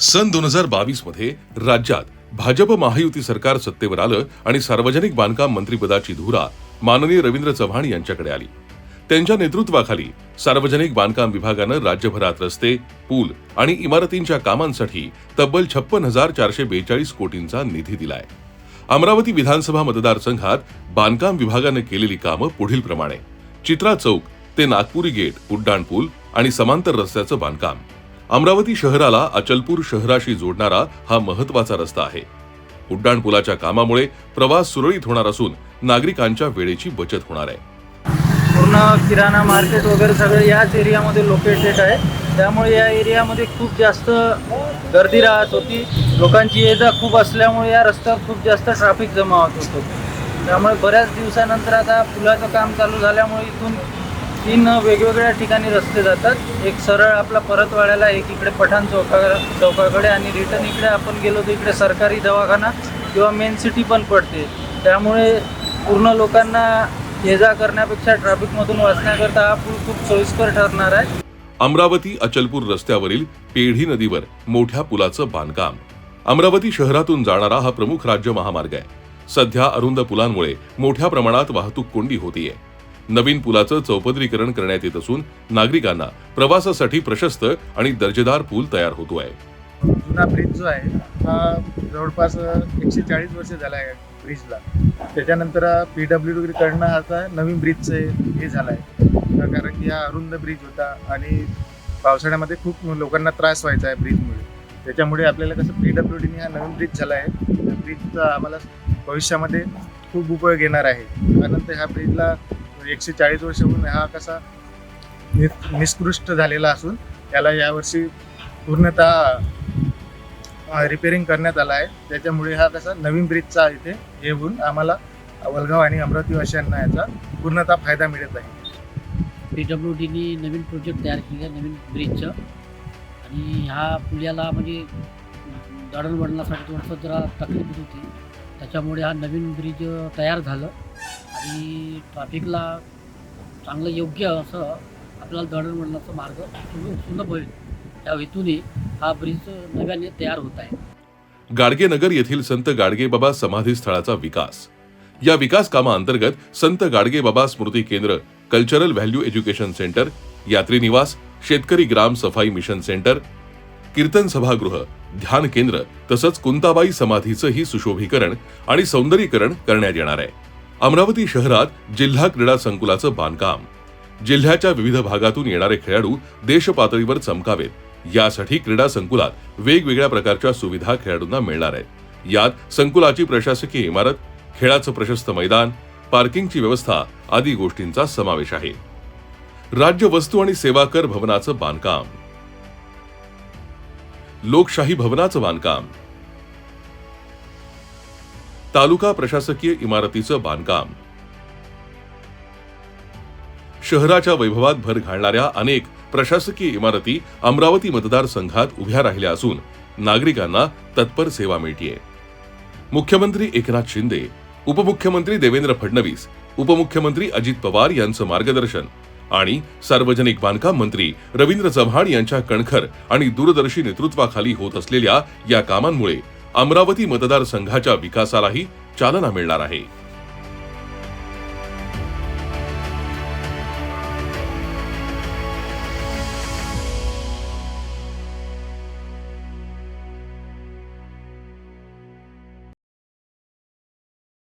सन दोन हजार बावीसमध्ये राज्यात भाजप महायुती सरकार सत्तेवर आलं आणि सार्वजनिक बांधकाम मंत्रिपदाची धुरा माननीय रवींद्र चव्हाण यांच्याकडे आली. त्यांच्या नेतृत्वाखाली सार्वजनिक बांधकाम विभागानं राज्यभरात रस्ते पूल आणि इमारतींच्या कामांसाठी तब्बल छप्पन हजार चारशे बेचाळीस कोटींचा निधी दिलाय. अमरावती विधानसभा मतदारसंघात बांधकाम विभागानं केलेली कामं पुढील प्रमाणे. चित्रा चौक ते नागपुरी गेट उड्डाणपूल आणि समांतर रस्त्याचं बांधकाम. अमरावती शहराला अचलपूर शहराशी जोडणारा हा महत्त्वाचा रस्ता आहे. उड्डाणपुलाच्या कामामुळे प्रवास सुरळीत होणार असून नागरिकांच्या वेळेची बचत होणार आहे. पूर्ण किराणा मार्केट वगैरे सगळं याच एरियामध्ये लोकेटेड आहे. त्यामुळे या एरियामध्ये खूप जास्त गर्दी राहत होती. लोकांची ये जा खूप असल्यामुळे या रस्त्यावर खूप जास्त ट्रॅफिक जमा होत होतं. त्यामुळे बऱ्याच दिवसानंतर आता पुलाचं काम चालू झाल्यामुळे इथून तीन वेगवेगळ्या ठिकाणी रस्ते जातात. एक सरळ आपला परतवाड्याला एक इकडे पठाण चौका चौकाकडे आणि रिटर्न इकडे आपण गेलो तर इकडे सरकारी दवाखाना किंवा मेन सिटी पण पडते. त्यामुळे पूर्ण लोकांना ये जा करण्यापेक्षा ट्रॅफिकमधून वाचण्याकरता हा पूल खूप सोयीस्कर ठरणार आहे. अमरावती अचलपूर रस्त्यावरील पेढी नदीवर मोठ्या पुलाचं बांधकाम. अमरावती शहरातून जाणारा हा प्रमुख राज्य महामार्ग आहे. सध्या अरुंद पुलांमुळे मोठ्या प्रमाणात वाहतूक कोंडी होतीये. नवीन पुलाचं चौपदरीकरण करण्यात येत असून नागरिकांना प्रवासासाठी प्रशस्त आणि दर्जेदार पूल तयार होतो आहे जुना ब्रिज जो आहे हा जवळपास एकशे चाळीस वर्ष झाला आहे ब्रिजला त्याच्यानंतर पी डब्ल्यू कडनं आता नवीन ब्रिजचं हे झालं आहे कारण की हा अरुंद ब्रिज होता आणि पावसाळ्यामध्ये खूप लोकांना त्रास व्हायचा आहे ब्रिजमुळे त्याच्यामुळे आपल्याला कसं पी डब्ल्यू डीने हा नवीन ब्रिज झाला आहे. त्या ब्रिजचा आम्हाला भविष्यामध्ये खूप उपयोग येणार आहे. त्यानंतर ह्या ब्रिजला एकशे चाळीस वर्षहून हा कसा नि- निष्कृष्ट झालेला असून त्याला यावर्षी पूर्णतः रिपेअरिंग करण्यात आला आहे. त्याच्यामुळे हा कसा नवीन ब्रिजचा इथे हे होऊन आम्हाला वलगाव आणि अमरावतीवासियांना याचा पूर्णतः फायदा मिळत आहे. पी डब्ल्यू डीने नवीन प्रोजेक्ट तयार केलं नवीन ब्रिजचं आणि ह्या पुल्याला म्हणजे दळणवळणासाठी थोडंसं जरा तकलीफ होती. त्याच्यामुळे हा नवीन ब्रिज तयार झालं. आणि ट्रॅफिकला चांगलं योग्य असं आपल्याला दळणवळणाचा मार्ग सुलभ होईल. त्या हेतूने हा ब्रिज नव्याने तयार होत आहे. गाडगेनगर येथील संत गाडगेबाबा समाधी स्थळाचा विकास. या विकास कामाअंतर्गत संत गाडगेबाबा स्मृती केंद्र कल्चरल व्हॅल्यू एज्युकेशन सेंटर यात्री निवास शेतकरी ग्राम सफाई मिशन सेंटर कीर्तन सभागृह ध्यान केंद्र तसंच कुंताबाई समाधीचंही सुशोभीकरण आणि सौंदर्यीकरण करण्यात येणार आहे. अमरावती शहरात जिल्हा क्रीडा संकुलाचं बांधकाम. जिल्ह्याच्या विविध भागातून येणारे खेळाडू देश पातळीवर चमकावेत. यासाठी क्रीडा संकुलात वेगवेगळ्या प्रकारच्या सुविधा खेळाडूंना मिळणार आहेत. यात संकुलाची प्रशासकीय इमारत खेळाचं प्रशस्त मैदान पार्किंगची व्यवस्था आदी गोष्टींचा समावेश आहे. राज्य वस्तू आणि सेवा कर भवनाचं बांधकाम. लोकशाही भवनाचं बांधकाम. तालुका प्रशासकीय इमारतीचं बांधकाम. शहराच्या वैभवात भर घालणाऱ्या अनेक प्रशासकीय इमारती अमरावती मतदारसंघात उभ्या राहिल्या असून नागरिकांना तत्पर सेवा मिळतीये. मुख्यमंत्री एकनाथ शिंदे उपमुख्यमंत्री देवेंद्र फडणवीस उपमुख्यमंत्री अजित पवार यांचं मार्गदर्शन आणि सार्वजनिक बांधकाम मंत्री रवींद्र चव्हाण यांच्या कणखर आणि दूरदर्शी नेतृत्वाखाली होत असलेल्या या कामांमुळे अमरावती मतदारसंघाच्या विकासालाही चालना मिळणार आहे.